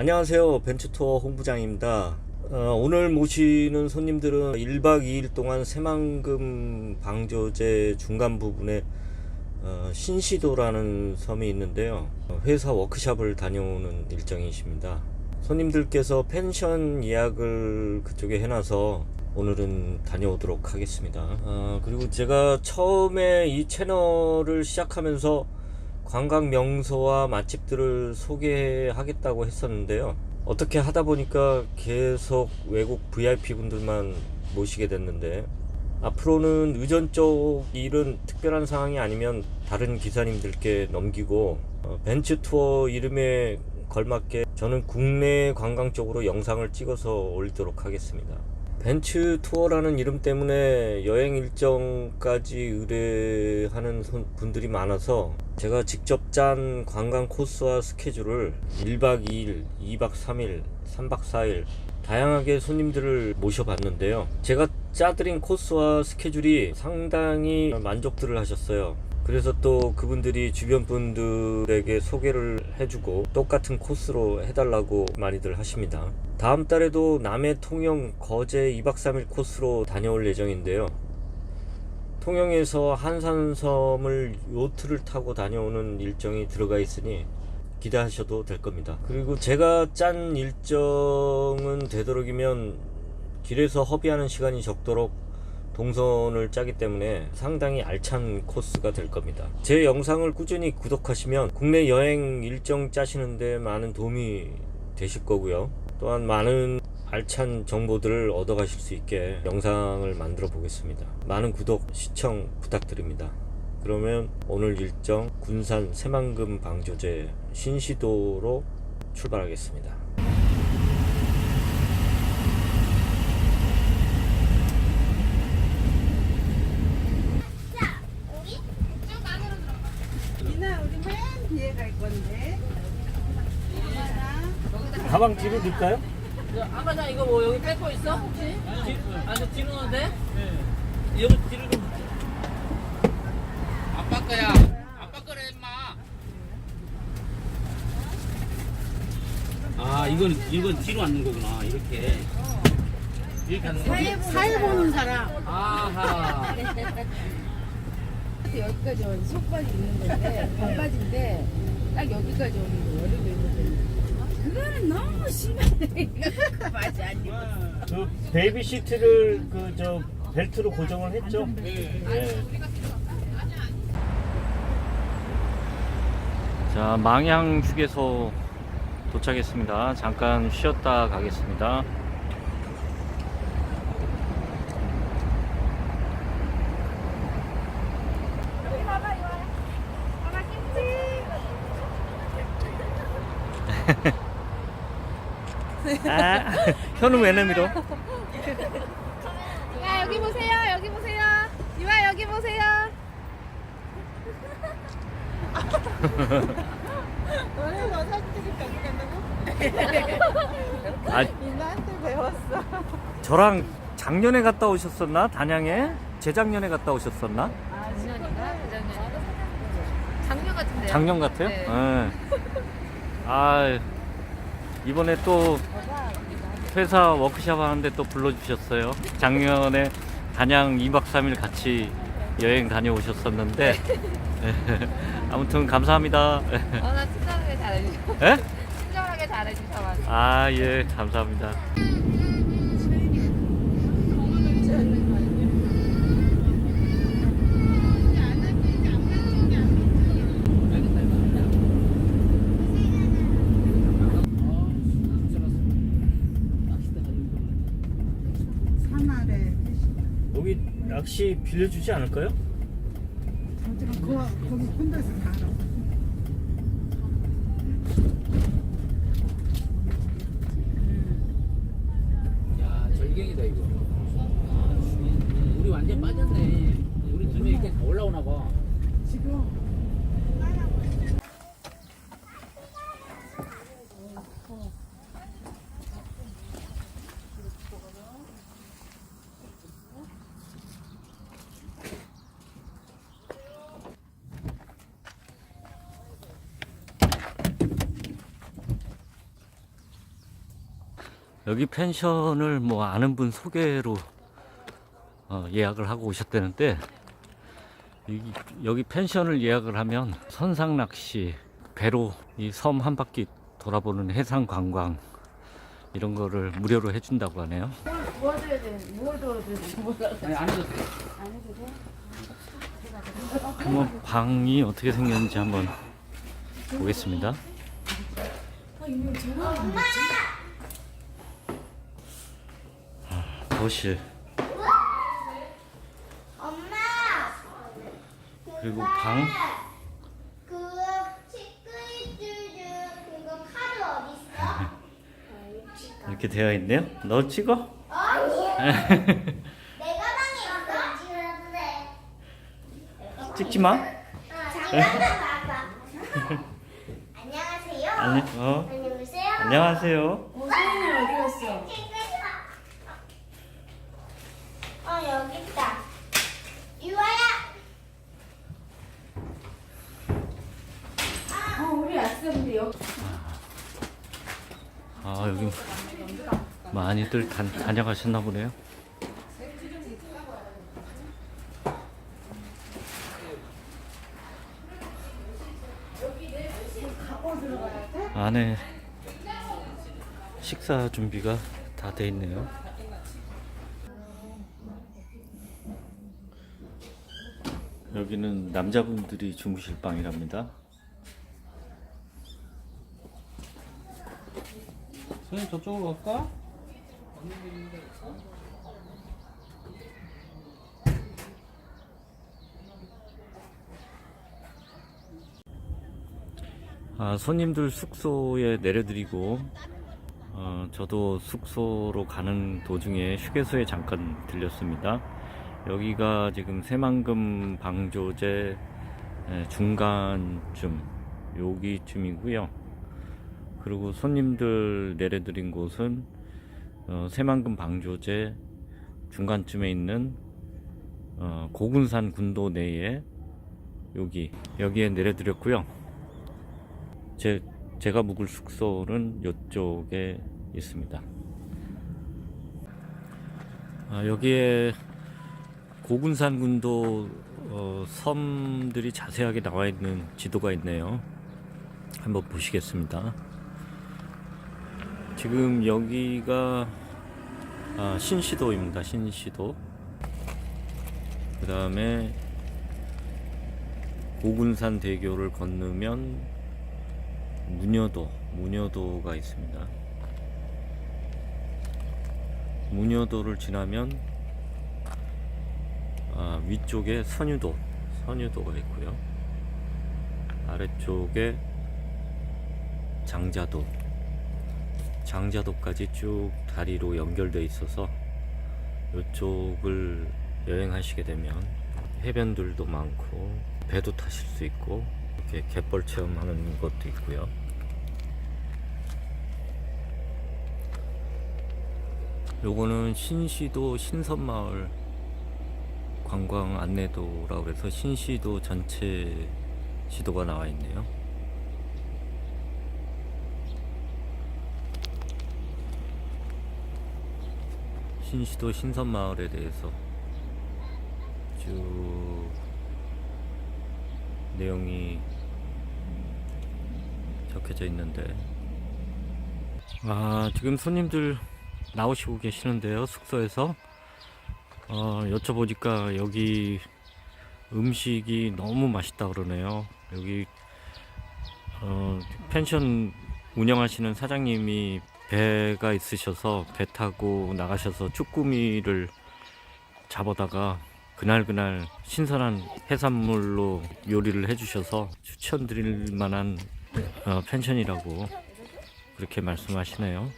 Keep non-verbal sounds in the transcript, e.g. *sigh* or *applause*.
안녕하세요. 벤츠투어 홍부장입니다. 어, 오늘 모시는 손님들은 1박 2일 동안 새만금 방조제 중간 부분에 어, 신시도라는 섬이 있는데요. 어, 회사 워크샵을 다녀오는 일정이십니다. 손님들께서 펜션 예약을 그쪽에 해놔서 오늘은 다녀오도록 하겠습니다. 어, 그리고 제가 처음에 이 채널을 시작하면서 관광 명소와 맛집들을 소개하겠다고 했었는데요. 어떻게 하다 보니까 계속 외국 VIP 분들만 모시게 됐는데 앞으로는 의전 쪽 일은 특별한 상황이 아니면 다른 기사님들께 넘기고 어, 벤츠 투어 이름에 걸맞게 저는 국내 관광 쪽으로 영상을 찍어서 올리도록 하겠습니다. 벤츠 투어라는 이름 때문에 여행 일정까지 의뢰하는 손- 분들이 많아서 제가 직접 짠 관광 코스와 스케줄을 1박 2일, 2박 3일, 3박 4일 다양하게 손님들을 모셔봤는데요. 제가 짜드린 코스와 스케줄이 상당히 만족들을 하셨어요. 그래서 또 그분들이 주변 분들에게 소개를 해주고 똑같은 코스로 해달라고 많이들 하십니다. 다음 달에도 남해 통영 거제 2박 3일 코스로 다녀올 예정인데요. 통영에서 한산섬을 요트를 타고 다녀오는 일정이 들어가 있으니 기대하셔도 될 겁니다. 그리고 제가 짠 일정은 되도록이면 길에서 허비하는 시간이 적도록 동선을 짜기 때문에 상당히 알찬 코스가 될 겁니다. 제 영상을 꾸준히 구독하시면 국내 여행 일정 짜시는데 많은 도움이 되실 거고요. 또한 많은 알찬 정보들을 얻어가실 수 있게 영상을 만들어 보겠습니다. 많은 구독, 시청 부탁드립니다. 그러면 오늘 일정 군산 새만금 방조제 신시도로 출발하겠습니다. 우리 맨 뒤에 갈 건데. 가방 뒤로 넣을까요? 아까장 이거 뭐 여기 뺏고 있어 혹시? 뒤, 아니 뒤로 넣어도 돼? 네. 여기 뒤로 좀. 아빠 거야. 아빠 거래 임마. 아 이건 이건 뒤로 앉는 거구나. 이렇게. 이렇게 하는 거. 사회 보는 사람. 아하. 여기까지 오는 속바지 입는 건데 반바지인데 딱 여기까지 오는 거 여름에 입는 그거는 너무 심해 그 바지 안 입어 그 베이비 시트를 그 저 벨트로 고정을 했죠? 네. 자, 망향 휴게소 도착했습니다. 잠깐 쉬었다 가겠습니다. 아, 현우 왜 내밀어? 야 여기 보세요 여기 보세요 이와 여기 보세요 너는 너 사진 찍을 때 어디 간다고? 아, 이나한테 배웠어. 저랑 작년에 갔다 오셨었나? 단양에? 재작년에 갔다 오셨었나? 작년인가 작년 같은데요 작년 같아요? 네. 예. 아, 이번에 또 회사 워크샵 하는데 또 불러주셨어요. 작년에 단양 2박 3일 같이 여행 다녀오셨었는데. *laughs* 아무튼 감사합니다. 어나 친절하게 잘해주셔 예? 친절하게 잘해주셔가지고 아, 예, 감사합니다. 산아래. 여기 낚시 빌려주지 않을까요? 그 거기 혼자서 다 알아. 야 절경이다 이거. 우리 완전 빠졌네. 우리 두명 이렇게 다 올라오나 봐. 지금 여기 펜션을 뭐 아는 분 소개로 어, 예약을 하고 오셨다는데 여기, 여기 펜션을 예약을 하면 선상 낚시, 배로 이 섬 한 바퀴 돌아보는 해상 관광 이런 거를 무료로 해준다고 하네요. 도와줘야 돼. 뭘 도와줘야 돼. 몰라. 아니 안 해도 돼. 안 해도 돼? 한번 방이 어떻게 생겼는지 한번 보겠습니다. 아, 거 실 엄마 그리고 방그 그거 카드? *laughs* 이렇게 되어 있네요. 너 찍어? 아니 *laughs* 내 가 방에 있어 찍지 마. 잠깐만 봐봐 *laughs* 안녕하세요 아니, 어. 안녕하세요 안녕하세요. 어, 어디 갔어? 어 여기 있다 유아야 근데 여기. 아 여기 많이들 다, 다녀가셨나 보네요. 안에 식사 준비가 다 돼 있네요. 여기는 남자분들이 주무실 방이랍니다. 선생님 저쪽으로 갈까? 아, 손님들 숙소에 내려드리고 어, 저도 숙소로 가는 도중에 휴게소에 잠깐 들렸습니다. 여기가 지금 새만금 방조제 에, 중간쯤 여기쯤이고요. 그리고 손님들 내려드린 곳은 어, 새만금 방조제 중간쯤에 있는 어, 고군산 군도 내에 여기 여기에 내려드렸고요. 제, 제가 묵을 숙소는 이쪽에 있습니다. 아, 여기에 고군산 군도 어, 섬들이 자세하게 나와 있는 지도가 있네요. 한번 보시겠습니다. 지금 여기가 아, 신시도입니다. 신시도. 그 다음에 고군산 대교를 건너면 무녀도, 무녀도가 있습니다. 무녀도를 지나면 아, 위쪽에 선유도, 선유도가 있고요. 아래쪽에 장자도, 장자도까지 쭉 다리로 연결되어 있어서 이쪽을 여행하시게 되면 해변들도 많고 배도 타실 수 있고 이렇게 갯벌 체험하는 것도 있고요. 요거는 신시도 신선마을 관광 안내도라고 해서 신시도 전체 지도가 나와 있네요. 신시도 신선마을에 대해서 쭉 내용이 적혀져 있는데. 아 지금 손님들 나오시고 계시는데요 숙소에서. 어, 여쭤보니까 여기 음식이 너무 맛있다 그러네요. 여기 어, 펜션 운영하시는 사장님이 배가 있으셔서 배 타고 나가셔서 쭈꾸미를 잡아다가 그날 그날 신선한 해산물로 요리를 해주셔서 추천드릴 만한 어, 펜션이라고 그렇게 말씀하시네요.